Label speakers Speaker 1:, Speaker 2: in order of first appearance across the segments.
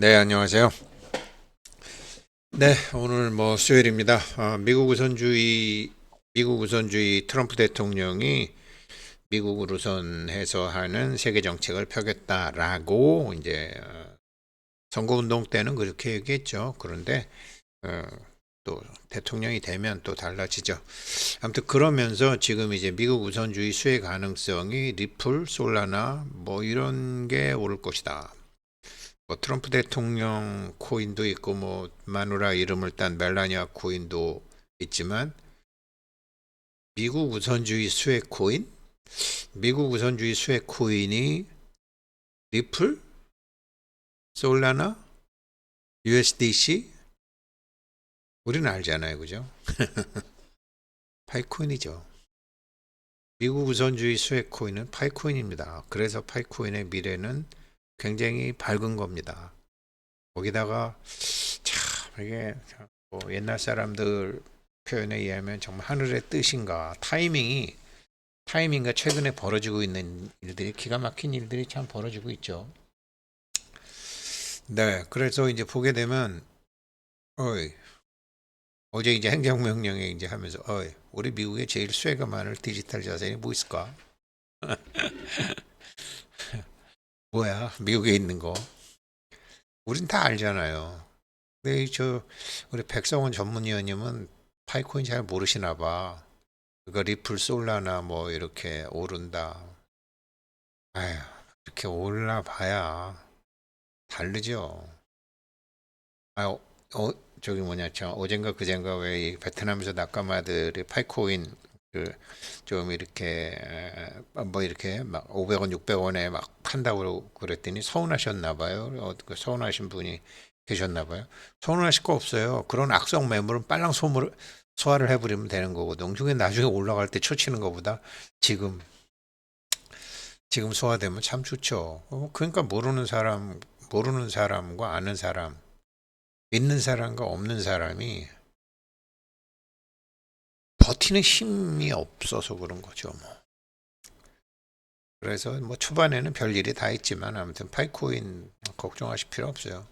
Speaker 1: 네, 안녕하세요. 네, 오늘 뭐 수요일입니다. 아, 미국 우선주의, 미국 우선주의 트럼프 대통령이 미국을 우선해서 하는 세계 정책을 펴겠다라고 이제 어, 선거 운동 때는 그렇게 얘기했죠. 그런데 어, 또 대통령이 되면 또 달라지죠. 아무튼 그러면서 지금 이제 미국 우선주의 수혜 가능성이 리플, 솔라나 뭐 이런 게 오를 것이다. 뭐 트럼프 대통령 코인도 있고 뭐 마누라 이름을 딴 멜라니아 코인도 있지만 미국 우선주의 수혜 코인, 미국 우선주의 수혜 코인이 리플, 솔라나, USDC 우리는 알잖아요, 그죠? 파이코인이죠. 미국 우선주의 수혜 코인은 파이코인입니다. 그래서 파이코인의 미래는 굉장히 밝은 겁니다. 거기다가 참 이게 뭐 옛날 사람들 표현에 의하면 정말 하늘의 뜻인가 타이밍이 타이밍과 최근에 벌어지고 있는 일들이 기가 막힌 일들이 참 벌어지고 있죠. 네, 그래서 이제 보게 되면 어이 어제 이제 행정명령에 이제 하면서 어이 우리 미국에 제일 수혜가 많을 디지털 자산이 뭐 있을까? 뭐야 미국에 있는 거. 우린 다 알잖아요. 근데 저 우리 백성원 전문위원님은 파이코인 잘 모르시나 봐. 그거 리플 솔라나 뭐 이렇게 오른다. 아휴 이렇게 올라봐야 다르죠. 아 어, 어, 저기 뭐냐 저 어젠가 그젠가 왜 이 베트남에서 낙가마들이 파이코인 그좀 이렇게 에, 뭐 이렇게 막 500원, 600원에 막 판다고 그랬더니 서운하셨나 봐요. 어, 그 서운하신 분이 계셨나 봐요. 서운하실 거 없어요. 그런 악성 매물은 빨랑 소물 소화를 해버리면 되는 거거든. 중에 나중에 올라갈 때 초치는 것보다 지금 지금 소화되면 참 좋죠. 어, 그러니까 모르는 사람, 모르는 사람과 아는 사람, 믿는 사람과 없는 사람이 버티는 힘이 없어서 그런 거죠. 뭐. 그래서 뭐 초반에는 별일이 다 있지만 아무튼 파이코인 걱정하실 필요 없어요.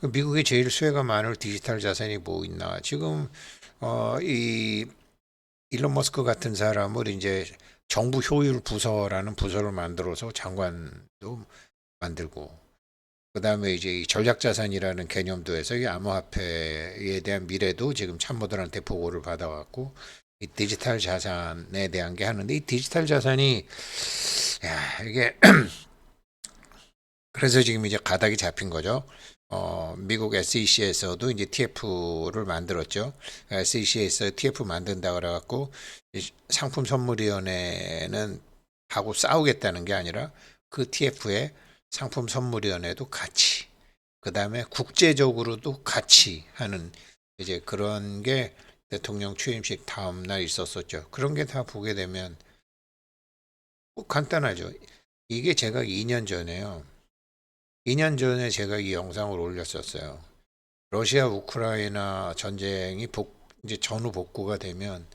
Speaker 1: 그 미국에 제일 수혜가 많을 디지털 자산이 뭐 있나? 지금 어, 이 일론 머스크 같은 사람을 이제 정부 효율 부서라는 부서를 만들어서 장관도 만들고 그다음에 이제 이 전략 자산이라는 개념도 해서 이 암호화폐에 대한 미래도 지금 참모들한테 보고를 받아갖고 이 디지털 자산에 대한 게 하는데 이 디지털 자산이 야 이게 그래서 지금 이제 가닥이 잡힌 거죠. 어, 미국 SEC에서도 이제 TF를 만들었죠. SEC에서 TF 만든다 그래갖고 이 상품 선물위원회는 하고 싸우겠다는 게 아니라 그 TF에 상품 선물위원회도 같이 그 다음에 국제적으로도 같이 하는 이제 그런 게 대통령 취임식 다음 날 있었었죠. 그런 게 다 보게 되면 뭐 간단하죠. 이게 제가 2년 전에요. 2년 전에 제가 이 영상을 올렸었어요. 러시아 우크라이나 전쟁이 복, 이제 전후 복구가 되면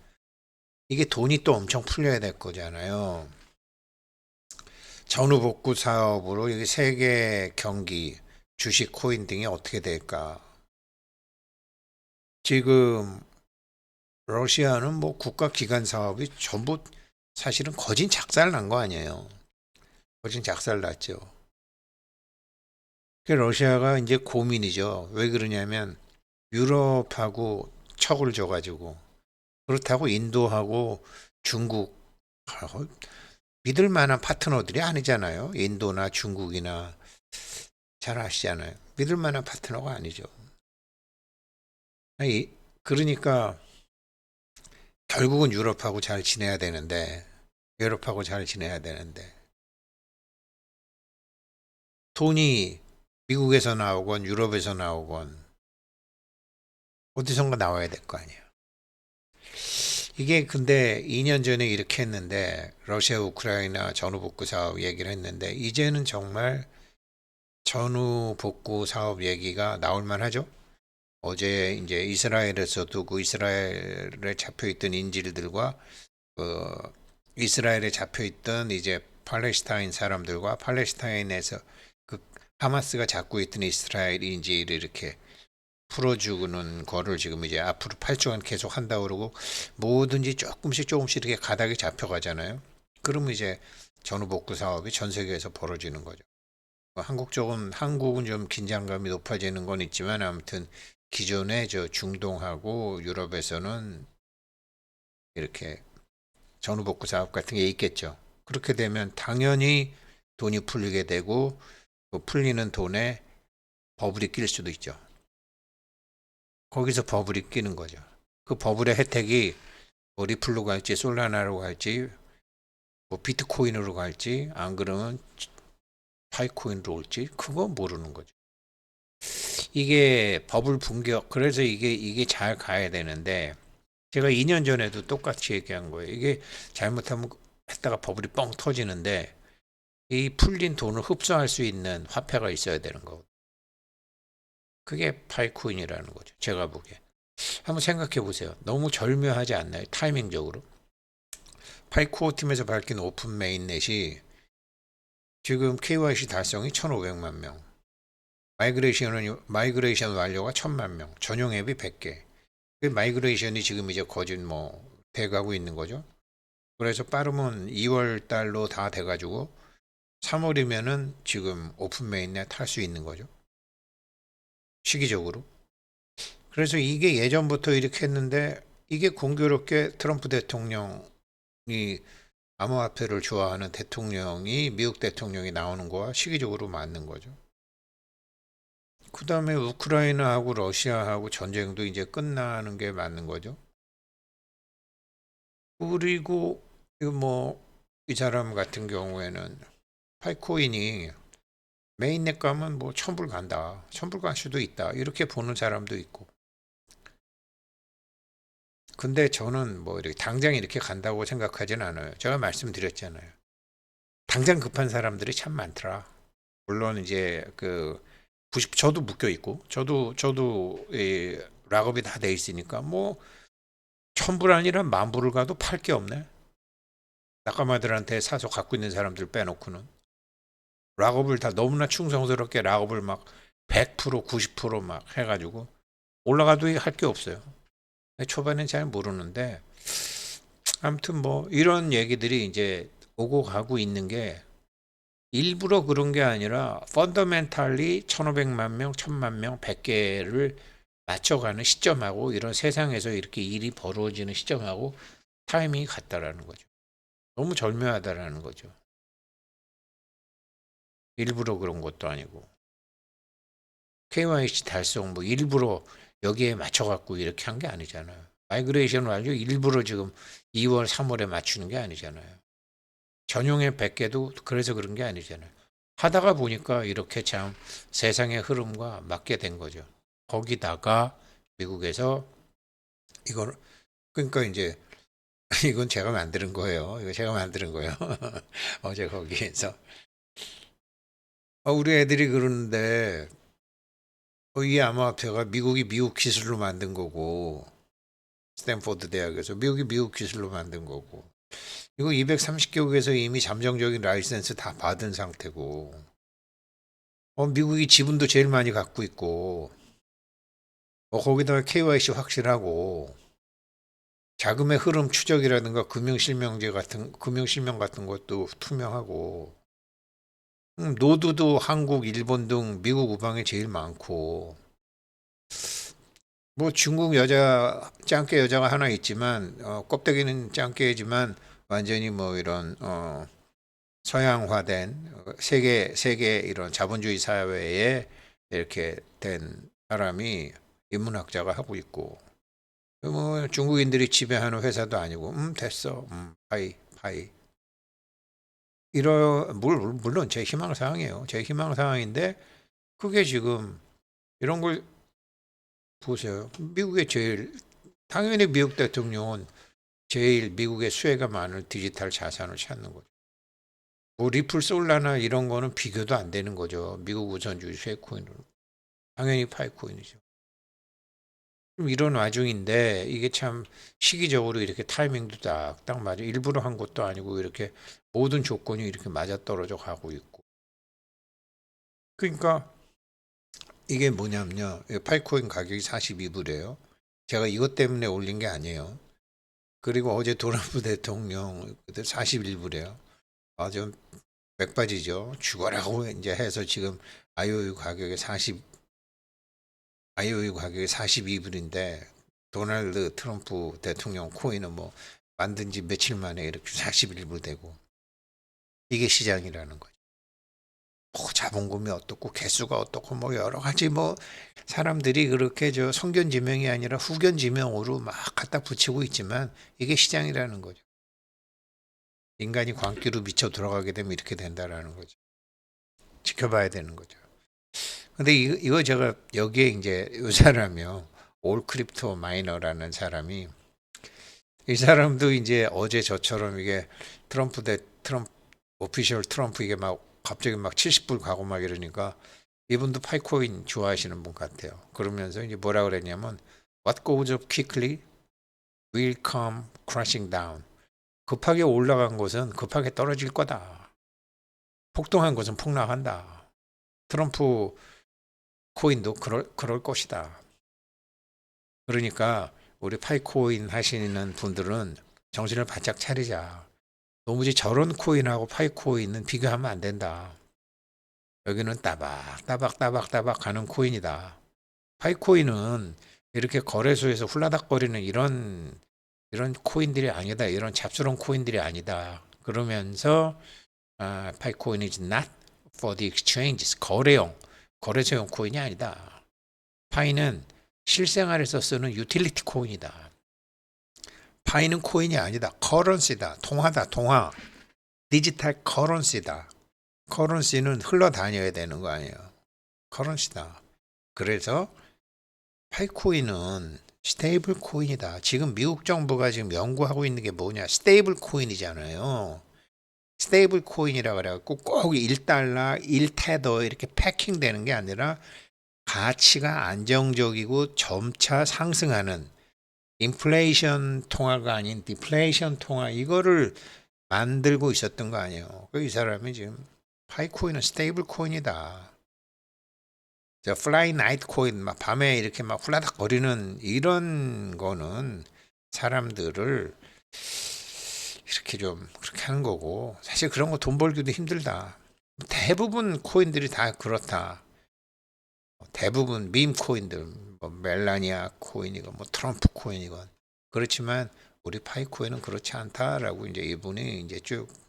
Speaker 1: 이게 돈이 또 엄청 풀려야 될 거잖아요. 전후 복구 사업으로 이게 세계 경기, 주식, 코인 등이 어떻게 될까? 지금 러시아는 뭐 국가 기관 사업이 전부 사실은 거진 작살 난 거 아니에요. 거진 작살 났죠. 그 러시아가 이제 고민이죠. 왜 그러냐면 유럽하고 척을 줘가지고 그렇다고 인도하고 중국 믿을 만한 파트너들이 아니잖아요. 인도나 중국이나 잘 아시잖아요. 믿을 만한 파트너가 아니죠. 아니, 그러니까 결국은 유럽하고 잘 지내야 되는데 유럽하고 잘 지내야 되는데 돈이 미국에서 나오건 유럽에서 나오건 어디선가 나와야 될 거 아니에요. 이게 근데 2년 전에 이렇게 했는데 러시아 우크라이나 전후 복구 사업 얘기를 했는데 이제는 정말 전후 복구 사업 얘기가 나올 만하죠. 어제 이제 이스라엘에서도 그 이스라엘에 잡혀 있던 인질들과 그 이스라엘에 잡혀 있던 이제 팔레스타인 사람들과 팔레스타인에서 그 하마스가 잡고 있던 이스라엘이 이제 이렇게 풀어주는 거를 지금 이제 앞으로 8주간 계속 한다 그러고 뭐든지 조금씩 조금씩 이렇게 가닥이 잡혀가잖아요. 그러면 이제 전후복구 사업이 전 세계에서 벌어지는 거죠. 뭐 한국 쪽은 한국은 좀 긴장감이 높아지는 건 있지만 아무튼 기존에 저 중동하고 유럽에서는 이렇게 전후복구 사업 같은 게 있겠죠. 그렇게 되면 당연히 돈이 풀리게 되고 그 풀리는 돈에 버블이 낄 수도 있죠. 거기서 버블이 끼는 거죠. 그 버블의 혜택이 뭐 리플로 갈지 솔라나로 갈지 뭐 비트코인으로 갈지 안 그러면 파이코인으로 올지 그거 모르는 거죠. 이게 버블 붕괴 그래서 이게 이게 잘 가야 되는데 제가 2년 전에도 똑같이 얘기한 거예요. 이게 잘못하면 했다가 버블이 뻥 터지는데 이 풀린 돈을 흡수할 수 있는 화폐가 있어야 되는 거고 그게 파이코인이라는 거죠. 제가 보기에 한번 생각해 보세요. 너무 절묘하지 않나요? 타이밍적으로 파이코 팀에서 밝힌 오픈 메인넷이 지금 KYC 달성이 1,500만 명, 마이그레이션은 마이그레이션 완료가 1,000만 명, 전용 앱이 100개. 그 마이그레이션이 지금 이제 거진 뭐 돼가고 있는 거죠. 그래서 빠르면 2월 달로 다 돼가지고 3월이면은 지금 오픈 메인넷 할 수 있는 거죠. 시기적으로. 그래서 이게 예전부터 이렇게 했는데 이게 공교롭게 트럼프 대통령이 암호화폐를 좋아하는 대통령이 미국 대통령이 나오는 거와 시기적으로 맞는 거죠. 그 다음에 우크라이나하고 러시아하고 전쟁도 이제 끝나는 게 맞는 거죠. 그리고 뭐 이 사람 같은 경우에는 파이코인이 메인넷 가면 뭐 천불 간다. 천불 갈 수도 있다. 이렇게 보는 사람도 있고. 근데 저는 뭐 이렇게 당장 이렇게 간다고 생각하진 않아요. 제가 말씀드렸잖아요. 당장 급한 사람들이 참 많더라. 물론 이제 그 90, 저도 묶여 있고, 저도, 저도 이 락업이 다 돼 있으니까 뭐 천불 아니라 만불을 가도 팔 게 없네. 낙가마들한테 사서 갖고 있는 사람들 빼놓고는. 락업을 다 너무나 충성스럽게 락업을 막 100% 90%막 해가지고 올라가도 할 게 없어요. 초반엔 잘 모르는데 아무튼 뭐 이런 얘기들이 이제 오고 가고 있는 게 일부러 그런 게 아니라 펀더멘탈리 1500만 명, 1000만 명, 100개를 맞춰가는 시점하고 이런 세상에서 이렇게 일이 벌어지는 시점하고 타이밍이 같다라는 거죠. 너무 절묘하다라는 거죠. 일부러 그런 것도 아니고 KYC 달성 뭐 일부러 여기에 맞춰갖고 이렇게 한 게 아니잖아요. 마이그레이션 완료 일부러 지금 2월, 3월에 맞추는 게 아니잖아요. 전용의 100개도 그래서 그런 게 아니잖아요. 하다가 보니까 이렇게 참 세상의 흐름과 맞게 된 거죠. 거기다가 미국에서 이걸 그러니까 이제 이건 제가 만드는 거예요. 이거 제가 만드는 거예요. 어제 거기에서 어, 우리 애들이 그러는데 어, 이 암호화폐가 미국이 미국 기술로 만든 거고 스탠포드 대학에서 미국이 미국 기술로 만든 거고 이거 230개국에서 이미 잠정적인 라이센스 다 받은 상태고 어, 미국이 지분도 제일 많이 갖고 있고 어, 거기다가 KYC 확실하고 자금의 흐름 추적이라든가 금융 실명제 같은 금융 실명 같은 것도 투명하고 음, 노드도 한국, 일본 등 미국 우방에 제일 많고. 뭐 중국 여자 짱깨 여자가 하나 있지만 어, 껍데기는 짱깨지만 완전히 뭐 이런 어, 서양화된 어, 세계 세계 이런 자본주의 사회에 이렇게 된 사람이 인문학자가 하고 있고. 뭐 중국인들이 지배하는 회사도 아니고 음 됐어. 음 파이 파이 물- 물론 제 희망 사항이에요. 제 희망 사항인데 그게 지금 이런 걸 보세요. 미국의 제일 당연히 미국 대통령은 제일 미국의 수혜가 많은 디지털 자산을 찾는 거죠. 뭐 리플 솔라나 이런 거는 비교도 안 되는 거죠. 미국 우선주의 쉐코인으로. 당연히 파이코인이죠. 좀 이런 와중인데 이게 참 시기적으로 이렇게 타이밍도 딱딱 맞아. 일부러 한 것도 아니고 이렇게 모든 조건이 이렇게 맞아떨어져 가고 있고. 그러니까 이게 뭐냐면요. 이 파이코인 가격이 42불이에요. 제가 이것 때문에 올린 게 아니에요. 그리고 어제 도널드 대통령 그때 41불이에요. 아, 좀 맥빠지죠. 죽어라고 이제 해서 지금 IOU 가격이 40 IOU 가격이 42불인데 도널드 트럼프 대통령 코인은 뭐 만든 지 며칠 만에 이렇게 41불 되고 이게 시장이라는 거죠. 뭐 자본금이 어떻고 개수가 어떻고 뭐 여러 가지 뭐 사람들이 그렇게 저 성견 지명이 아니라 후견 지명으로 막 갖다 붙이고 있지만 이게 시장이라는 거죠. 인간이 광기로 미쳐 돌아가게 되면 이렇게 된다라는 거죠. 지켜봐야 되는 거죠. 근데 이거, 이거 제가 여기에 이제 이 사람이요. 올 크립토 마이너라는 사람이 이 사람도 이제 어제 저처럼 이게 트럼프 대 트럼프 오피셜 트럼프 이게 막 갑자기 막 70불 가고 막 이러니까 이분도 파이코인 좋아하시는 분 같아요. 그러면서 이제 뭐라 그랬냐면 What goes up quickly will come crashing down. 급하게 올라간 것은 급하게 떨어질 거다. 폭등한 것은 폭락한다. 트럼프 코인도 그럴, 그럴 것이다. 그러니까 우리 파이코인 하시는 분들은 정신을 바짝 차리자. 도무지 저런 코인하고 파이코인은 비교하면 안 된다. 여기는 따박 따박 따박 따박 가는 코인이다. 파이코인은 이렇게 거래소에서 훌라닥거리는 이런 이런 코인들이 아니다. 이런 잡스러운 코인들이 아니다. 그러면서 아, 파이코인 is not for the exchanges. 거래용, 거래소용 코인이 아니다. 파이는 실생활에서 쓰는 유틸리티 코인이다. 파이는 코인이 아니다. 커런시다. 통화다. 통화. 디지털 커런시다. 커런시는 흘러다녀야 되는 거 아니에요. 커런시다. 그래서 파이코인은 스테이블 코인이다. 지금 미국 정부가 지금 연구하고 있는 게 뭐냐? 스테이블 코인이잖아요. 스테이블 코인이라 그래갖고 꼭 1달러, 1테더 이렇게 패킹되는 게 아니라 가치가 안정적이고 점차 상승하는 인플레이션 통화가 아닌 디플레이션 통화 이거를 만들고 있었던 거 아니에요. 그 이 사람이 지금 파이코인은 스테이블 코인이다. 저 플라이 나이트 코인 막 밤에 이렇게 막 훌라닥 거리는 이런 거는 사람들을 이렇게 좀 그렇게 하는 거고 사실 그런 거 돈 벌기도 힘들다. 대부분 코인들이 다 그렇다. 대부분 밈 코인들 뭐 멜라니아 코인이건 뭐 트럼프 코인이건 그렇지만 우리 파이코인은 그렇지 않다라고 이제 이분이 이제 쭉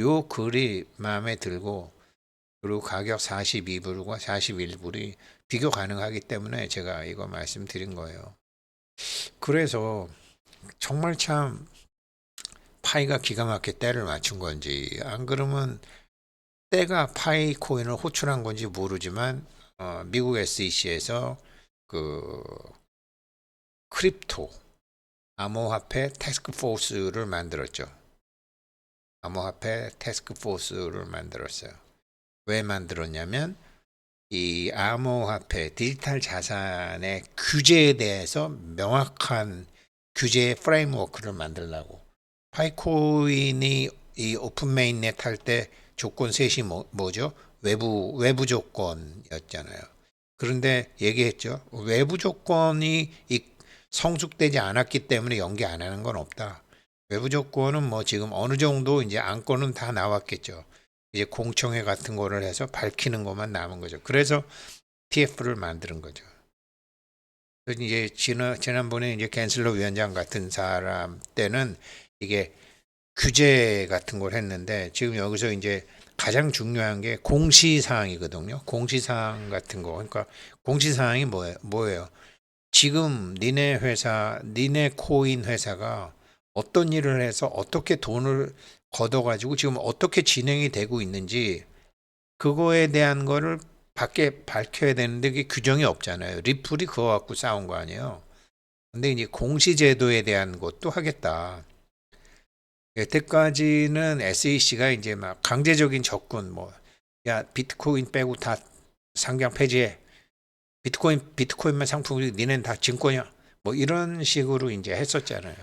Speaker 1: 요 글이 마음에 들고 그리고 가격 42불과 41불이 비교 가능하기 때문에 제가 이거 말씀드린 거예요. 그래서 정말 참 파이가 기가 막히게 때를 맞춘 건지 안 그러면 때가 파이 코인을 호출한 건지 모르지만 어, 미국 SEC에서 그 크립토 암호화폐 태스크포스를 만들었죠. 암호화폐 태스크포스를 만들었어요. 왜 만들었냐면 이 암호화폐 디지털 자산의 규제에 대해서 명확한 규제 프레임워크를 만들라고 파이코인이 이 오픈 메인넷 할 때 조건 셋이 뭐, 뭐죠? 외부 외부 조건이었잖아요. 그런데 얘기했죠. 외부 조건이 이 성숙되지 않았기 때문에 연기 안 하는 건 없다. 외부 조건은 뭐 지금 어느 정도 이제 안건은 다 나왔겠죠. 이제 공청회 같은 거를 해서 밝히는 것만 남은 거죠. 그래서 TF를 만드는 거죠. 이제 지난 지난번에 이제 캔슬러 위원장 같은 사람 때는 이게 규제 같은 걸 했는데 지금 여기서 이제 가장 중요한 게 공시사항이거든요. 공시사항 같은 거. 그러니까 공시사항이 뭐예요? 뭐예요? 지금 니네 회사, 니네 코인 회사가 어떤 일을 해서 어떻게 돈을 걷어가지고 지금 어떻게 진행이 되고 있는지 그거에 대한 거를 밖에 밝혀야 되는데 그게 규정이 없잖아요. 리플이 그거 갖고 싸운 거 아니에요. 근데 이제 공시제도에 대한 것도 하겠다. 여태까지는 SEC가 이제 막 강제적인 접근 뭐 야 비트코인 빼고 다 상장 폐지해. 비트코인 비트코인만 상품이 니네는 다 증권이야. 뭐 이런 식으로 이제 했었잖아요.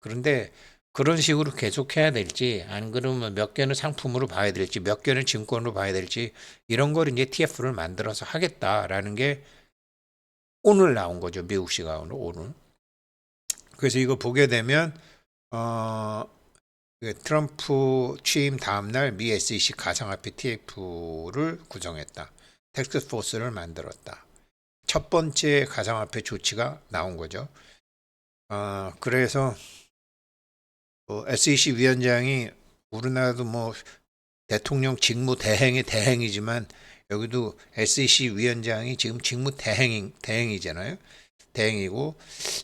Speaker 1: 그런데 그런 식으로 계속 해야 될지 안 그러면 몇 개는 상품으로 봐야 될지 몇 개는 증권으로 봐야 될지 이런 걸 이제 TF를 만들어서 하겠다라는 게 오늘 나온 거죠. 미국 시간으로 오늘. 그래서 이거 보게 되면 어그 트럼프 취임 다음 날 미 SEC 가상화폐 TF를 구성했다. 텍스 포스를 만들었다. 첫 번째 가상화폐 조치가 나온 거죠. 어 그래서 뭐 SEC 위원장이 우리나라도 뭐 대통령 직무 대행의 대행이지만 여기도 SEC 위원장이 지금 직무 대행 대행이잖아요. 대행이고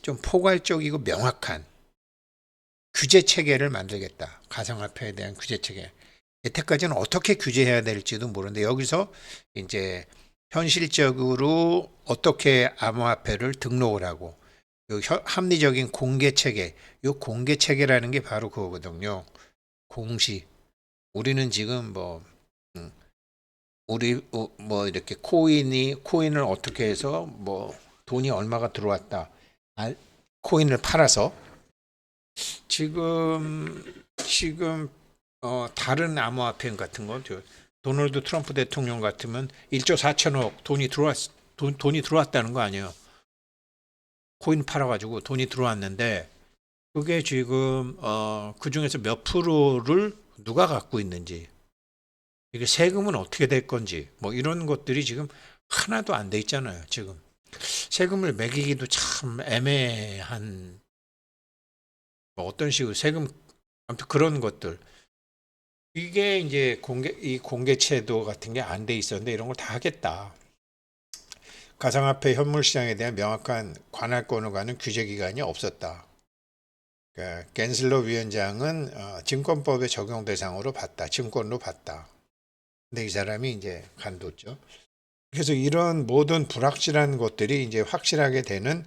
Speaker 1: 좀 포괄적이고 명확한 규제 체계를 만들겠다. 가상화폐에 대한 규제 체계. 여태까지는 어떻게 규제해야 될지도 모르는데 여기서 이제 현실적으로 어떻게 암호화폐를 등록을 하고 합리적인 공개 체계, 요 공개 체계라는 게 바로 그거거든요. 공시. 우리는 지금 뭐 음, 우리 어, 뭐 이렇게 코인이 코인을 어떻게 해서 뭐 돈이 얼마가 들어왔다. 아, 코인을 팔아서 지금 지금 어 다른 암호화폐 같은 거 저, 도널드 트럼프 대통령 같으면 1조 4천억 돈이 들어왔 돈, 돈이 들어왔다는 거 아니에요. 코인 팔아가지고 돈이 들어왔는데 그게 지금 어, 그 중에서 몇 프로를 누가 갖고 있는지 이게 세금은 어떻게 될 건지 뭐 이런 것들이 지금 하나도 안 돼 있잖아요. 지금 세금을 매기기도 참 애매한 뭐 어떤 식으로 세금 아무튼 그런 것들 이게 이제 공개 이 공개체도 같은 게 안 돼 있었는데 이런 걸 다 하겠다. 가상화폐 현물 시장에 대한 명확한 관할권을 가는 규제 기관이 없었다. 그러니까 겐슬러 위원장은 어, 증권법의 적용 대상으로 봤다. 증권으로 봤다. 근데 이 사람이 이제 간뒀죠. 그래서 이런 모든 불확실한 것들이 이제 확실하게 되는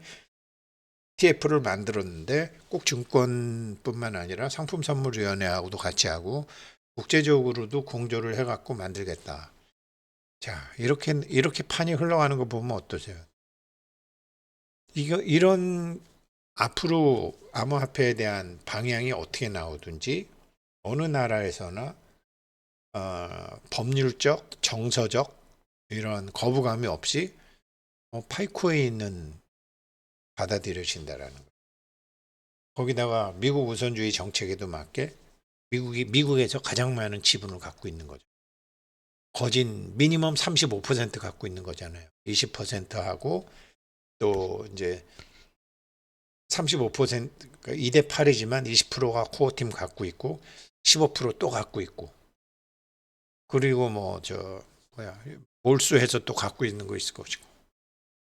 Speaker 1: TF를 만들었는데 꼭 증권뿐만 아니라 상품 선물 위원회하고도 같이 하고 국제적으로도 공조를 해 갖고 만들겠다. 자, 이렇게, 이렇게 판이 흘러가는 거 보면 어떠세요? 이거, 이런 앞으로 암호화폐에 대한 방향이 어떻게 나오든지 어느 나라에서나 어, 법률적, 정서적 이런 거부감이 없이 어, 파이코인은 받아들여진다라는 거. 거기다가 미국 우선주의 정책에도 맞게 미국이 미국에서 가장 많은 지분을 갖고 있는 거죠. 거진 미니멈 35% 갖고 있는 거잖아요. 20% 하고 또 이제 35% 그러니까 2대 8이지만 20%가 코어팀 갖고 있고 15%또 갖고 있고 그리고 뭐 저 뭐야 몰수해서 또 갖고 있는 거 있을 것이고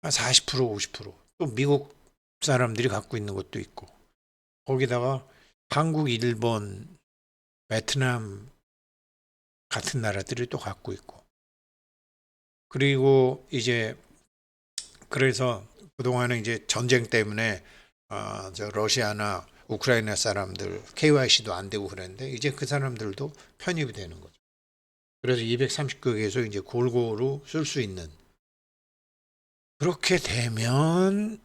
Speaker 1: 40% 50% 또 미국 사람들이 갖고 있는 것도 있고 거기다가 한국, 일본, 베트남 같은 나라들이 또 갖고 있고 그리고 이제 그래서 그동안은 이제 전쟁 때문에 어, 저 러시아나 우크라이나 사람들 KYC도 안 되고 그랬는데 이제 그 사람들도 편입이 되는 거죠. 그래서 230국에서 이제 골고루 쓸 수 있는 그렇게 되면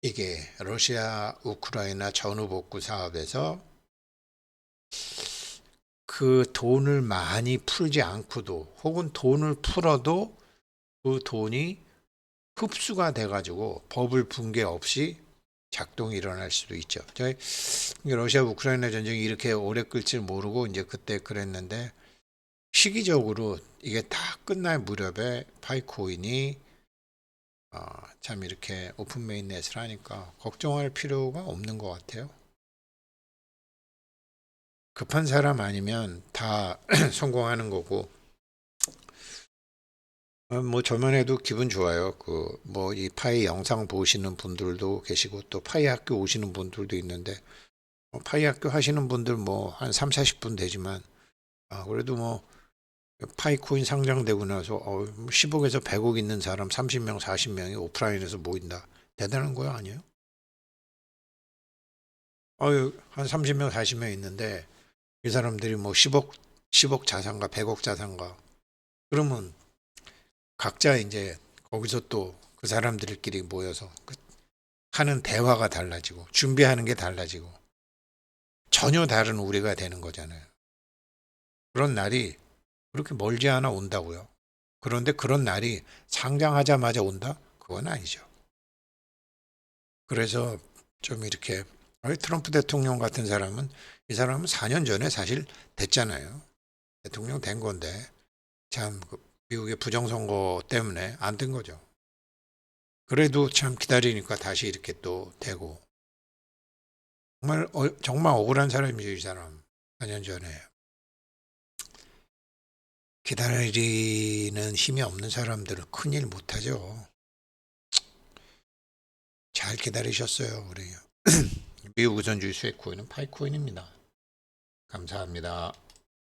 Speaker 1: 이게 러시아 우크라이나 전후 복구 사업에서 그 돈을 많이 풀지 않고도 혹은 돈을 풀어도 그 돈이 흡수가 돼가지고 버블 붕괴 없이 작동이 일어날 수도 있죠. 저희 러시아 우크라이나 전쟁이 이렇게 오래 끌지 모르고 이제 그때 그랬는데 시기적으로 이게 다 끝날 무렵에 파이코인이 어, 참 이렇게 오픈 메인넷을 하니까 걱정할 필요가 없는 것 같아요. 급한 사람 아니면 다 성공하는 거고 어, 뭐 저만 해도 기분 좋아요. 그 뭐 이 파이 영상 보시는 분들도 계시고 또 파이 학교 오시는 분들도 있는데 뭐 파이 학교 하시는 분들 뭐 한 3, 40분 되지만 아 그래도 뭐 파이코인 상장되고 나서 어, 10억에서 100억 있는 사람 30명, 40명이 오프라인에서 모인다. 대단한 거야 아니에요? 어유 한 30명, 40명 있는데 이 사람들이 뭐 10억, 10억 자산가, 100억 자산가 그러면 각자 이제 거기서 또 그 사람들끼리 모여서 그 하는 대화가 달라지고 준비하는 게 달라지고 전혀 다른 우리가 되는 거잖아요. 그런 날이 그렇게 멀지 않아 온다고요. 그런데 그런 날이 상장하자마자 온다? 그건 아니죠. 그래서 좀 이렇게 트럼프 대통령 같은 사람은 이 사람은 4년 전에 사실 됐잖아요. 대통령 된 건데 참그 미국의 부정선거 때문에 안 된 거죠. 그래도 참 기다리니까 다시 이렇게 또 되고 정말 어- 정말 억울한 사람이죠 이 사람 4년 전에 기다리는 힘이 없는 사람들은 큰일 못하죠. 잘 기다리셨어요 우리 미국 우선주의 수익 코인은 파이코인입니다. 감사합니다.